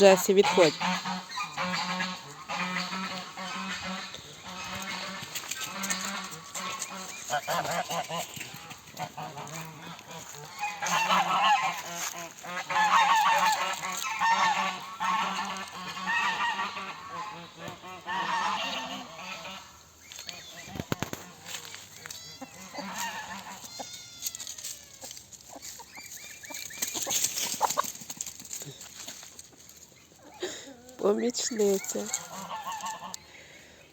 Джесі, відходь. Помічниця.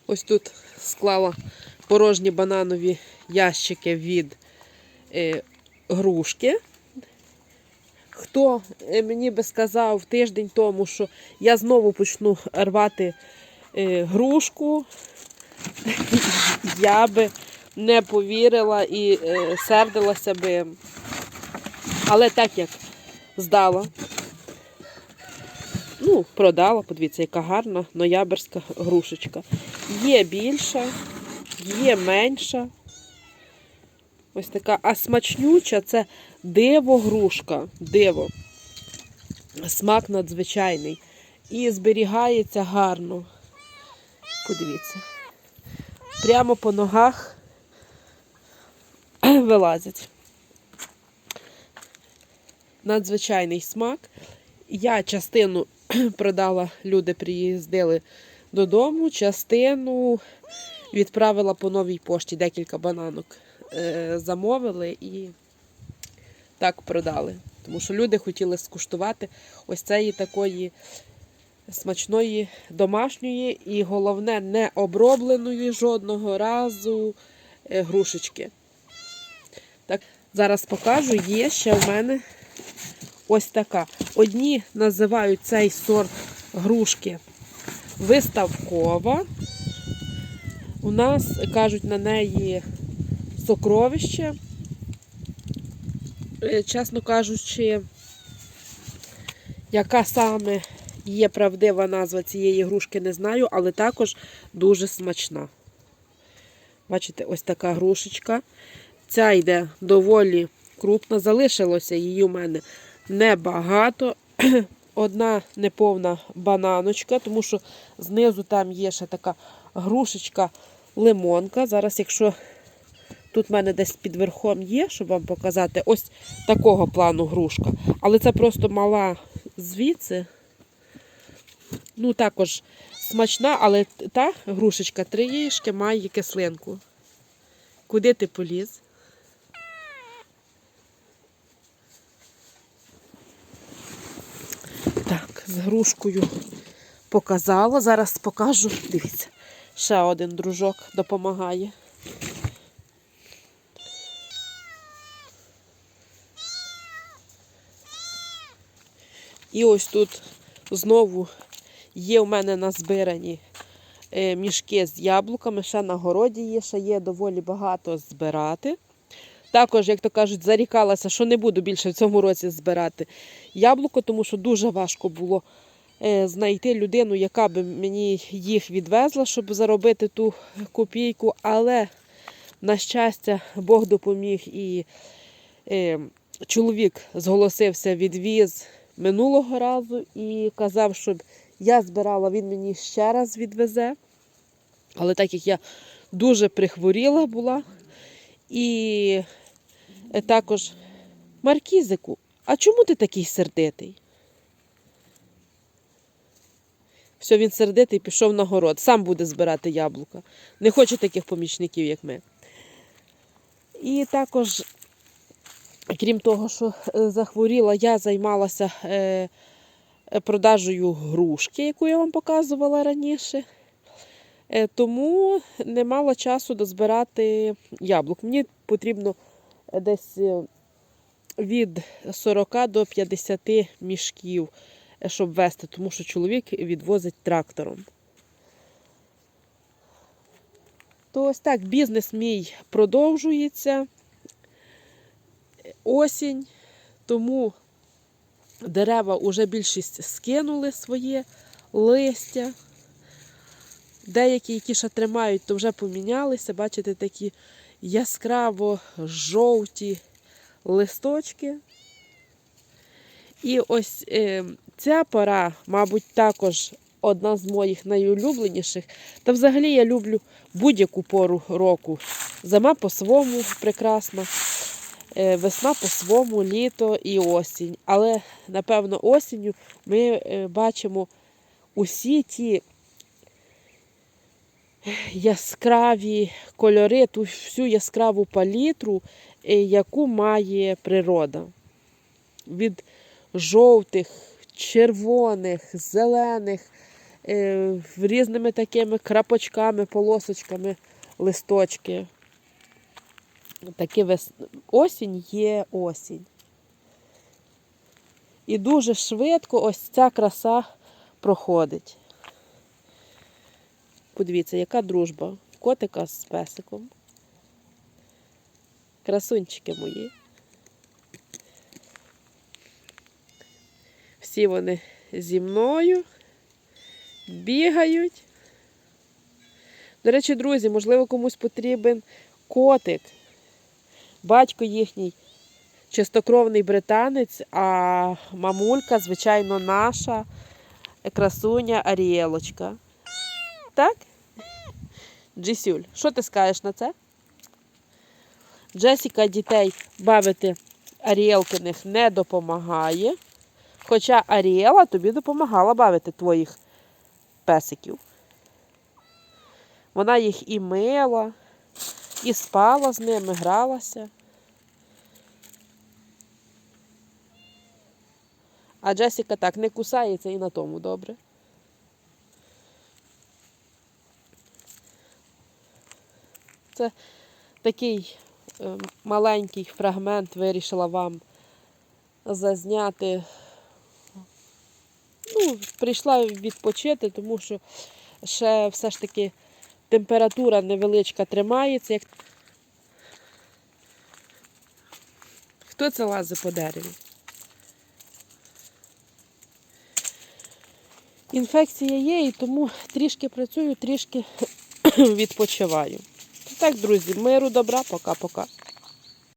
Ось тут склала порожні бананові ящики від е, грушки. Хто е, мені би сказав тиждень тому, що я знову почну рвати е, грушку, я би не повірила і е, сердилася би. Але так як здала, ну, продала, подивіться, яка гарна ноябрьська грушечка. Є більша, є менша. Ось така, а смачнюча це диво грушка. Диво. Смак надзвичайний. І зберігається гарно. Подивіться. Прямо по ногах вилазять. Надзвичайний смак. Я частину продала, люди приїздили додому, частину відправила по новій пошті, декілька бананок е, замовили і так продали. Тому що люди хотіли скуштувати ось цієї такої смачної домашньої і головне, не обробленої жодного разу е, грушечки. Так, зараз покажу, є ще в мене ось така. Одні називають цей сорт грушки виставкова. У нас кажуть на неї сокровище. Е, Чесно кажучи, яка саме є правдива назва цієї грушки, не знаю, але також дуже смачна. Бачите, ось така грушечка. Ця йде доволі крупна. Залишилося її у мене небагато. Одна неповна бананочка, тому що знизу там є ще така грушечка лимонка. Зараз, якщо тут в мене десь під верхом є, щоб вам показати, ось такого плану грушка. Але це просто мала звідси. Ну, також смачна, але та грушечка трішки має кислинку. Куди ти поліз? Так, з грушкою показала. Зараз покажу. Дивіться, ще один дружок допомагає. І ось тут знову є в мене назбирані е, мішки з яблуками. Ще на городі є, ще є доволі багато збирати. Також, як то кажуть, зарікалася, що не буду більше в цьому році збирати яблуко, тому що дуже важко було е, знайти людину, яка би мені їх відвезла, щоб заробити ту копійку. Але, на щастя, Бог допоміг і е, чоловік зголосився відвіз минулого разу і казав, щоб я збирала, він мені ще раз відвезе. Але так як я дуже прихворіла була, і е, також Маркізику, а чому ти такий сердитий? Все, він сердитий, пішов на город, сам буде збирати яблука. Не хоче таких помічників, як ми. І також, крім того, що е, захворіла, я займалася е, продажею грушки, яку я вам показувала раніше. Е, Тому не мала часу дозбирати яблук. Мені потрібно е, десь е, від 40 до 50 мішків, щоб вести, тому що чоловік відвозить трактором. То ось так бізнес мій продовжується. Осінь, тому дерева вже більшість скинули своє листя. Деякі, які ще тримають, то вже помінялися. Бачите, такі яскраво жовті листочки. І ось е, Ця пора, мабуть, також одна з моїх найулюбленіших. Та взагалі я люблю будь-яку пору року. Зима по-своєму прекрасна, е, весна по-своєму, літо і осінь. Але, напевно, осінню ми е, бачимо усі ті яскраві кольори, ту всю яскраву палітру, е, яку має природа. Від жовтих, червоних, зелених, е, різними такими крапочками, полосочками листочки. Такі вес... Осінь є осінь. І дуже швидко ось ця краса проходить. Подивіться, яка дружба котика з песиком. Красунчики мої. Всі вони зі мною бігають. До речі, друзі, можливо, комусь потрібен котик. Батько їхній чистокровний британець, а мамулька, звичайно, наша красуня Арієлочка. Так? Джисюль, що ти скажеш на це? Джесіка дітей бавити Арієлкиних не допомагає. Хоча Арієла тобі допомагала бавити твоїх песиків. Вона їх і мила, і спала з ними, гралася. А Джесіка так не кусається і на тому добре. Це такий е, маленький фрагмент вирішила вам зазняти. Ну, прийшла відпочити, тому що ще все ж таки температура невеличка тримається. Як... Хто це лазить по дереві? Інфекція є, і тому трішки працюю, трішки відпочиваю. Так, друзі, миру, добра, пока-пока.